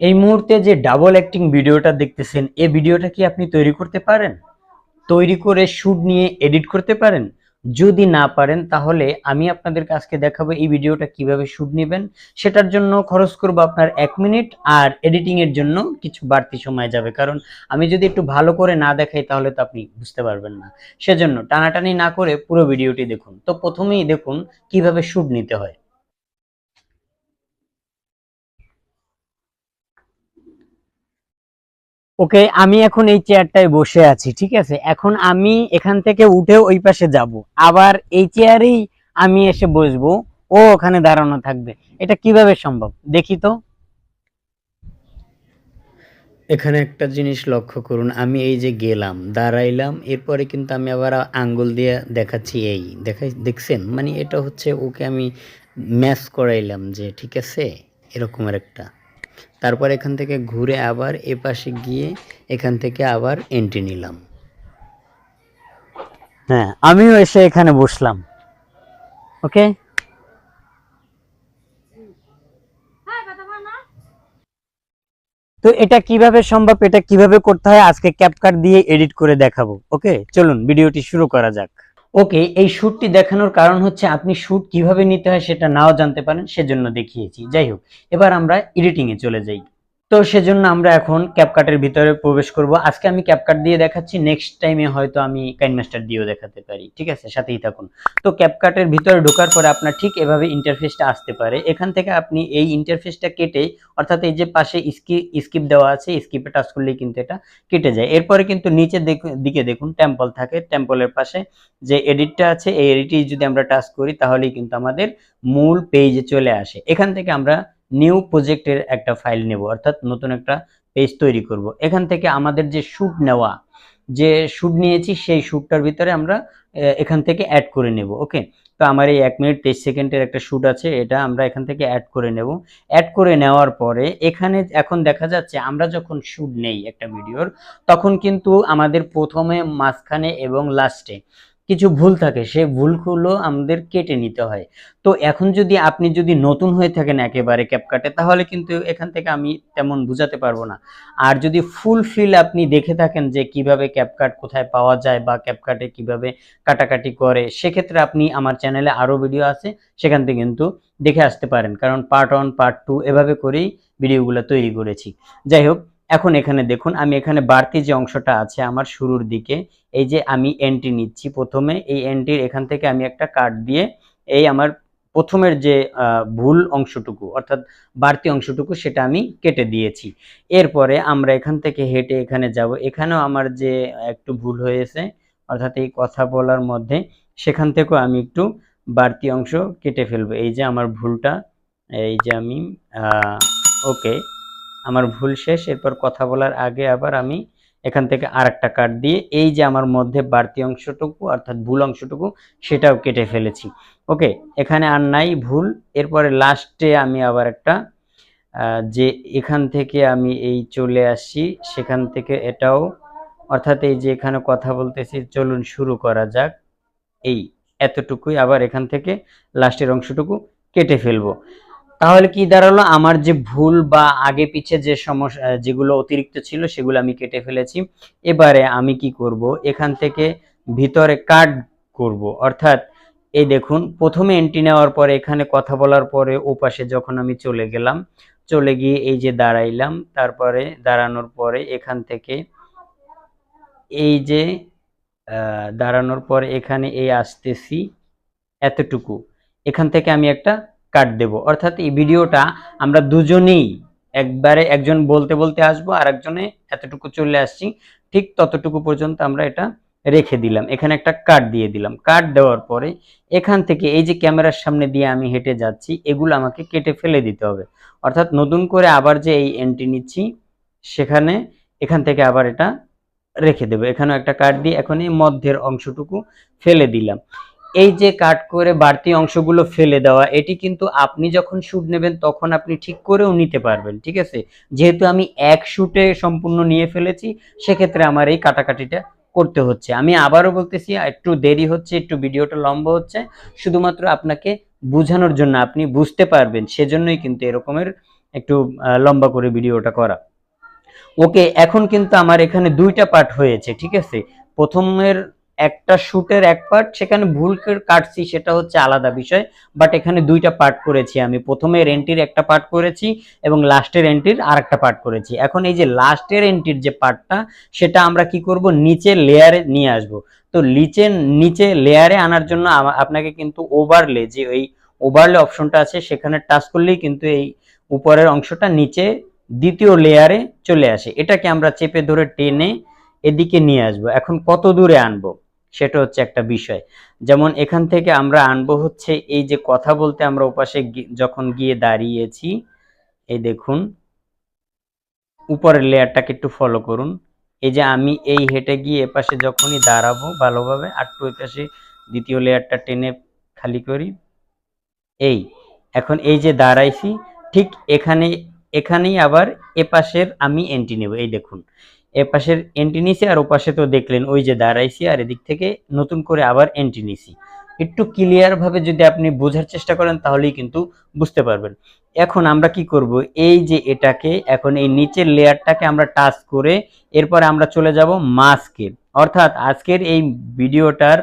এই মুহূর্তে যে ডাবল অ্যাক্টিং ভিডিওটা দেখতেছেন এই ভিডিওটা কি আপনি তৈরি করতে পারেন? তৈরি করে শুট নিয়ে এডিট করতে পারেন? যদি না পারেন, তাহলে আমি আপনাদের কাছকে দেখাবো এই ভিডিওটা কীভাবে শুট নেবেন। সেটার জন্য খরচ করব আপনার এক মিনিট আর এডিটিং এর জন্য কিছু বাড়তি সময় যাবে। কারণ আমি যদি একটু ভালো করে না দেখাই, তাহলে তো আপনি বুঝতে পারবেন না। সেজন্য টানাটানি না করে পুরো ভিডিওটি দেখুন। তো প্রথমেই দেখুন কীভাবে শুট নিতে হয়। ওকে, আমি এখন এই চেয়ারটায় বসে আছি, ঠিক আছে? এখন আমি এখান থেকে উঠে ওই পাশে যাব। আবার এই চেয়ারেই আমি এসে বসবো, ও ওখানে দাঁড়ানো থাকবে। এটা কীভাবে সম্ভব? দেখি তো। এখানে একটা জিনিস লক্ষ্য করুন, আমি এই যে গেলাম, দাঁড়াইলাম, এরপরে কিন্তু আমি আবার আঙ্গুল দিয়ে দেখাচ্ছি এই, দেখাই, দেখছেন? মানে এটা হচ্ছে ওকে আমি ম্যাচ করাইলাম যে, ঠিক আছে? এরকমের একটা। তারপর এখান থেকে ঘুরে আবার এ পাশে গিয়ে এখান থেকে আবার এন্ট্রি নিলাম। হ্যাঁ আমিও এসে এখানে বসলাম। ওকে তো এটা কীভাবে সম্ভব, এটা কীভাবে করতে হয়, আজকে ক্যাপকাট দিয়ে এডিট করে দেখাবো। ওকে চলুন ভিডিওটি শুরু করা যাক। ওকে, এই শ্যুটটি দেখানোর কারণ হচ্ছে আপনি শ্যুট কীভাবে নিতে হয় সেটা নাও জানতে পারেন, সেজন্য দেখিয়েছি। যাই হোক, এবার আমরা এডিটিং এ চলে যাই। তো সেজন্য আমরা এখন ক্যাপকাটের ভিতরে প্রবেশ করব। আজকে আমি ক্যাপকাট দিয়ে দেখাচ্ছি নেক্সট টাইমে হয়তো আমি কাইনমাস্টার দিয়েও দেখাতে পারি। ঠিক আছে? সাথেই থাকুন। তো ক্যাপকাটের ভিতরে ঢোকার পরে আপনার ঠিক এভাবে ইন্টারফেসটা আসতে পারে। এখান থেকে আপনি এই ইন্টারফেসটা কেটে, অর্থাৎ এই যে পাশে স্কি স্কিপ দেওয়া আছে স্কিপে টাচ করলেই কিন্তু এটা কেটে যায়। এরপরে কিন্তু দিক- দিকে দেখুন টেম্পল থাকে। টেম্পলের পাশে যে এডিটটা আছে, এই এডিটটি যদি আমরা টাচ করি, তাহলেই কিন্তু আমাদের মূল পেজে চলে আসে। এখান থেকে আমরা নিউ প্রজেক্টের একটা ফাইল নেব, অর্থাৎ নতুন একটা পেজ তৈরি করব। এখান থেকে আমাদের যে শুট নেওয়া, যে শুট নিয়েছি সেই শুটটার ভিতরে আমরা এখান থেকে অ্যাড করে নেব ওকে তো আমার এই এক মিনিট তেইশ সেকেন্ডের একটা শুট আছে, এটা আমরা এখান থেকে অ্যাড করে নেব। অ্যাড করে নেওয়ার পরে এখানে এখন দেখা যাচ্ছে আমরা যখন শুট নেই একটা ভিডিওর তখন কিন্তু আমাদের প্রথমে মাঝখানে এবং লাস্টে কিছু ভুল থাকে, সেই ভুলগুলো আমাদের কেটে নিতে হয়। তো এখন যদি আপনি যদি নতুন হয়ে থাকেন একেবারে ক্যাপকাটে তাহলে কিন্তু এখান থেকে আমি তেমন বুঝাতে পারব না। আর যদি ফুল ফিল আপনি দেখে থাকেন যে কীভাবে ক্যাপকাট কোথায় পাওয়া যায় বা ক্যাপকাটে কীভাবে কাটাকাটি করে, সেক্ষেত্রে আপনি আমার চ্যানেলে আরও ভিডিও আছে, সেখান থেকে কিন্তু দেখে আসতে পারেন। কারণ পার্ট ওয়ান পার্ট টু এভাবে করেই ভিডিওগুলো তৈরি করেছি। যাই হোক এখন এখানে দেখুন, আমি এখানে বাড়তি যে অংশটা আছে আমার শুরুর দিকে, এই যে আমি এন্ট্রি নিচ্ছি প্রথমে, এই এন্ট্রির এখান থেকে আমি একটা কাট দিয়ে এই আমার প্রথমের যে ভুল অংশটুকু, অর্থাৎ বাড়তি অংশটুকু সেটা আমি কেটে দিয়েছি। এরপরে আমরা এখান থেকে হেঁটে এখানে যাব, এখানেও আমার যে একটু ভুল হয়েছে, অর্থাৎ এই কথা বলার মধ্যে, সেখান থেকেও আমি একটু বাড়তি অংশ কেটে ফেলব। এই যে আমার ভুলটা, এই যে আমি ওকে আমার ভুল শেষ, এরপর কথা বলার আগে আবার আমি এখান থেকে আর একটা কাট দিয়ে এই যে আমার মধ্যে বাড়তি অংশটুকু, অর্থাৎ ভুল অংশটুকু, সেটাও কেটে ফেলেছি। ওকে, এখানে আর নাই ভুল। এরপরে লাস্টে আমি আবার একটা যে এখান থেকে আমি এই চলে আসি, সেখান থেকে এটাও, অর্থাৎ এই যে এখানে কথা বলতেছি, চলুন শুরু করা যাক। এই, এতটুকুই আবার এখান থেকে লাস্টের অংশটুকু কেটে ফেলব। তাহলে কি দাঁড়াল? আমার যে ভুল বা আগে পিছে যে সমস্যা যেগুলো অতিরিক্ত ছিল সেগুলো আমি কেটে ফেলেছি। এবারে আমি কি করব? এখান থেকে ভিতরে কাট করব। অর্থাৎ এই দেখুন, প্রথমে এন্ট্রি নেওয়ার পরে, এখানে কথা বলার পরে ওপাশে যখন আমি চলে গেলাম, চলে গিয়ে এই যে দাঁড়াইলাম, তারপরে দাঁড়ানোর পরে এখান থেকে এই যে দাঁড়ানোর পরে এখানে এই আসতেছি এতটুকু। এখান থেকে আমি একটা কাট দেব। অর্থাৎ এই ভিডিওটা আমরা দুজনেই একবারে একজন বলতে বলতে আসব আর একজনে এতটুকু চলে আসছি। ঠিক ততটুকু পর্যন্ত আমরা এটা রেখে দিলাম। এখানে একটা কাট দিয়ে দিলাম। কাট দেওয়ার পরে এখান থেকে এই যে ক্যামেরার সামনে দিয়ে আমি হেঁটে যাচ্ছি, এগুলো আমাকে কেটে ফেলে দিতে হবে। অর্থাৎ নতুন করে আবার যে এই এন্ট্রি নিচ্ছি, সেখানে এখান থেকে আবার এটা রেখে দেবো। এখানেও একটা কাট দিয়ে এখন এই মধ্যের অংশটুকু ফেলে দিলাম। এই যে কাট করে বাড়তি অংশগুলো ফেলে দেওয়া, এটি কিন্তু আপনি যখন শুট নেবেন তখন আপনি ঠিক করেও নিতে পারবেন, ঠিক আছে? যেহেতু আমি এক শুটে সম্পূর্ণ নিয়ে ফেলেছি, সেক্ষেত্রে আমার এই কাটাকাটিটা করতে হচ্ছে। আমি আবারও বলতেছি, একটু দেরি হচ্ছে, একটু ভিডিওটা লম্বা হচ্ছে, শুধুমাত্র আপনাকে বোঝানোর জন্য আপনি বুঝতে পারবেন, সেজন্যই কিন্তু এরকমের একটু লম্বা করে ভিডিওটা করা। ওকে, এখন কিন্তু আমার এখানে দুইটা পার্ট হয়েছে, ঠিক আছে? প্রথমের একটা শুটের এক পার্ট সেখানে ভুল কাটছি সেটা হচ্ছে আলাদা বিষয় বাট এখানে দুইটা পার্ট করেছি আমি। প্রথমের এন্ট্রির একটা পার্ট করেছি এবং লাস্টের এন্ট্রির আর একটা পার্ট করেছি। এখন এই যে লাস্টের এন্ট্রির যে পার্টটা সেটা আমরা কি করব? নিচে লেয়ারে নিয়ে আসব। তো নিচে নিচে লেয়ারে আনার জন্য আপনাকে কিন্তু ওভারলে যে ওই ওভারলে অপশনটা আছে, সেখানে টাচ করলেই কিন্তু এই উপরের অংশটা নিচে দ্বিতীয় লেয়ারে চলে আসে। এটাকে আমরা চেপে ধরে টেনে এদিকে নিয়ে আসব। এখন কত দূরে আনব? সেটা হচ্ছে একটা বিষয়। যেমন এখান থেকে আমরা আনব হচ্ছে এই যে কথা বলতে আমরা ওপাশে যখন গিয়ে দাঁড়িয়েছি, এই দেখুন, উপরের লেয়ারটাকে একটু ফলো করুন। এই যে আমি এই হেঁটে গিয়ে এপাশে যখনই দাঁড়াবো ভালোভাবে আটটু এপাশে দ্বিতীয় লেয়ারটা টেনে খালি করি। এই, এখন এই যে দাঁড়াইছি, ঠিক এখানে, এখানেই আবার এপাশের আমি এন্ট্রি নেব। এই দেখুন এপাশের এন্ট্রি নিছি আর ওপাশে তো দেখলেন ওই যে দাঁড়াইছি আর এদিক থেকে নতুন করে আবার এন্ট্রি নিছি। একটু ক্লিয়ার ভাবে যদি আপনি বোঝার চেষ্টা করেন তাহলেই কিন্তু বুঝতে পারবেন। এখন আমরা কি করব? এই যে এটাকে এখন এই নিচের লেয়ারটাকে আমরা টাচ করে এরপরে আমরা চলে যাব মাস্কে অর্থাৎ আজকের এই ভিডিওটার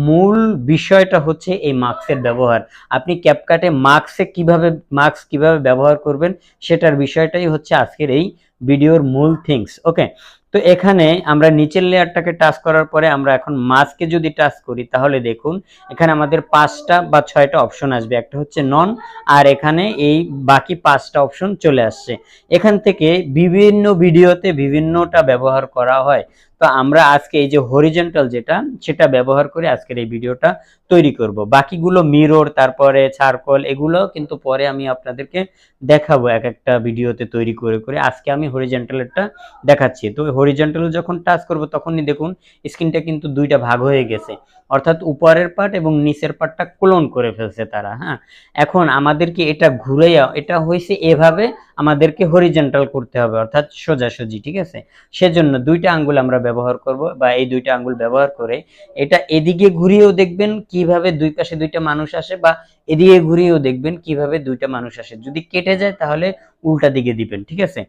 মূল বিষয়টা হচ্ছে এই মাস্কের ব্যবহার। আপনি ক্যাপকাটে মাস্কে কীভাবে মাস্ক কীভাবে ব্যবহার করবেন সেটার বিষয়টাই হচ্ছে আজকের এই ভিডিওর মূল থিংস, ওকে? তো এখানে আমরা নিচের লেয়ারটাকে টাচ করার পরে আমরা এখন মাস্কে যদি টাচ করি, তাহলে দেখুন, এখানে আমাদের পাঁচটা বা ছয়টা অপশন আসবে। একটা হচ্ছে নন, আর এখানে এই বাকি পাঁচটা অপশন চলে আসছে। এখান থেকে বিভিন্ন ভিডিওতে বিভিন্নটা ব্যবহার করা হয়। তো আমরা আজকে এই যে হরিজেন্টাল যেটা, সেটা ব্যবহার করে আজকের এই ভিডিওটা তৈরি করব। বাকিগুলো মিরর তারপরে চারকোল এগুলো কিন্তু পরে আমি আপনাদেরকে দেখাবো এক একটা ভিডিওতে তৈরি করে করে। আজকে আমি হরিজেন্টালেরটা দেখাচ্ছি। তো হরিজেন্টাল যখন টাচ করব তখনই দেখুন স্ক্রিনটা কিন্তু দুইটা ভাগ হয়ে গেছে। অর্থাৎ উপরের পার্ট এবং নিচের পার্টটা ক্লোন করে ফেলছে তারা হ্যাঁ? এখন আমাদেরকে এটা ঘুরাইয়া, এটা হয়েছে এভাবে আমাদেরকে হরিজেন্টাল করতে হবে, অর্থাৎ সোজাসুজি, ঠিক আছে? সেজন্য দুইটা আঙ্গুল আমরা ব্যবহার করব বা এই দুইটা আঙ্গুল ব্যবহার করে এটা এদিকে ঘুরিয়েও দেখবেন কীভাবে দুই পাশে দুইটা মানুষ আসে বা এদিকে ঘুরিয়েও দেখবেন কীভাবে দুইটা মানুষ আসে। যদি কেটে যায় তাহলে উল্টা দিকে দিবেন, ঠিক আছে?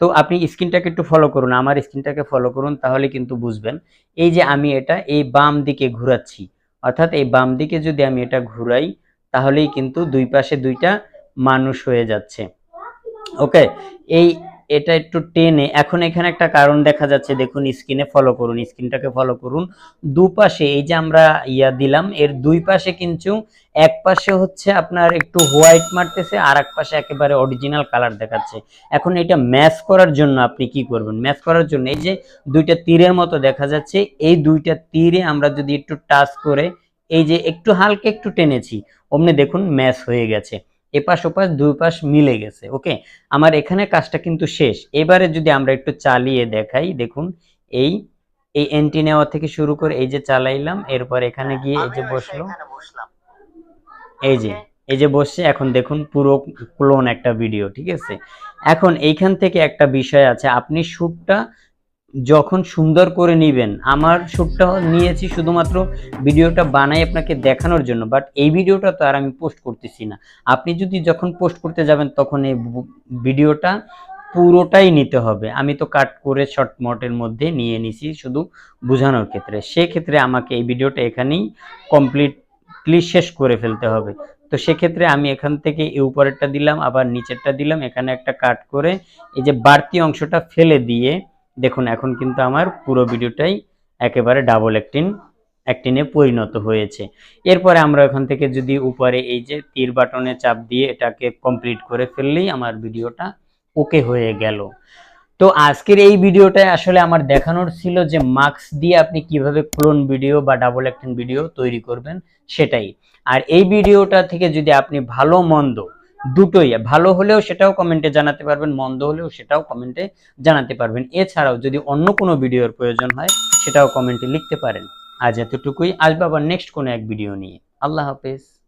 তো আপনি স্ক্রিনটাকে একটু ফলো করুন, আমার স্ক্রিনটাকে ফলো করুন তাহলে কিন্তু বুঝবেন। এই যে আমি এটা এই বাম দিকে ঘুরাচ্ছি, অর্থাৎ এই বাম দিকে যদি আমি এটা ঘুরাই তাহলেই কিন্তু দুই পাশে দুইটা মানুষ হয়ে যাচ্ছে। ওকে এই এটা একটু টেনে, এখন এখানে একটা কারণ দেখা যাচ্ছে, দেখুন স্ক্রিনে ফলো করুন স্ক্রিনটাকে ফলো করুন। দুপাশে, এই যে আমরা ইয়া দিলাম, এর দুই পাশে কিন্তু এক পাশে হচ্ছে আপনার একটু হোয়াইট মারতেছে, আর এক পাশে একেবারে অরিজিনাল কালার দেখাচ্ছে। এখন এটা ম্যাচ করার জন্য আপনি কি করবেন? ম্যাচ করার জন্য এই যে দুইটা তীরের মতো দেখা যাচ্ছে, এই দুইটা তীরে আমরা যদি একটু টাচ করে, এই যে একটু হালকা একটু টেনেছি, অমনি দেখুন ম্যাচ হয়ে গেছে। এপাশ ওপাশ দুই পাশ মিলে গেছে ওকে? আমার এখানে কাজটা কিন্তু শেষ। এবারে যদি আমরা একটু চালিয়ে দেখাই দেখুন এই এই এন্টি নেওয়া থেকে শুরু করে এই যে চালাইলাম এরপর এখানে গিয়ে এই যে বসল। এই যে এই যে বসছে এখন দেখুন পুরো ক্লোন একটা ভিডিও ঠিক আছে? এখন এইখান থেকে একটা বিষয় আছে আপনি শ্যুটটা যখন সুন্দর করে নিবেন, আমার শ্যুটটা নিয়েছি শুধুমাত্র ভিডিওটা বানাই আপনাকে দেখানোর জন্য বাট এই ভিডিওটা তো আর আমি পোস্ট করতেছি না। আপনি যদি যখন পোস্ট করতে যাবেন, তখন এই ভিডিওটা পুরোটাই নিতে হবে। আমি তো কাট করে শর্ট মটের মধ্যে নিয়ে নিছি শুধু বোঝানোর ক্ষেত্রে। সেক্ষেত্রে আমাকে এই ভিডিওটা এখানেই কমপ্লিটলি শেষ করে ফেলতে হবে। তো সেক্ষেত্রে আমি এখান থেকে এই উপরেরটা দিলাম, আবার নিচেরটা দিলাম, এখানে একটা কাট করে এই যে বাড়তি অংশটা ফেলে দিয়ে দেখুন, এখন কিন্তু আমার পুরো ভিডিওটাই একেবারে ডাবল অ্যাক্টিন অ্যাক্টিনে পরিণত হয়েছে। এরপরে আমরা এখান থেকে যদি উপরে এই যে তীর বাটনে চাপ দিয়ে এটাকে কমপ্লিট করে ফেললেই আমার ভিডিওটা ওকে হয়ে গেল। তো আজকের এই ভিডিওটায় আসলে আমার দেখানোর ছিল যে মার্কস দিয়ে আপনি কীভাবে ক্লোন ভিডিও বা ডাবল অ্যাক্টিং ভিডিও তৈরি করবেন সেটাই। আর এই ভিডিওটা থেকে যদি আপনি ভালো মন্দ দুটোই, ভালো হলেও সেটাও কমেন্টে জানাতে পারবেন, মন্দ হলেও সেটাও কমেন্টে জানাতে পারবেন। এছাড়াও যদি অন্য কোনো ভিডিওর প্রয়োজন হয়, সেটাও কমেন্টে লিখতে পারেন। আজ এতটুকুই, আসবে আবার নেক্সট কোনো এক ভিডিও নিয়ে। আল্লাহ হাফেজ।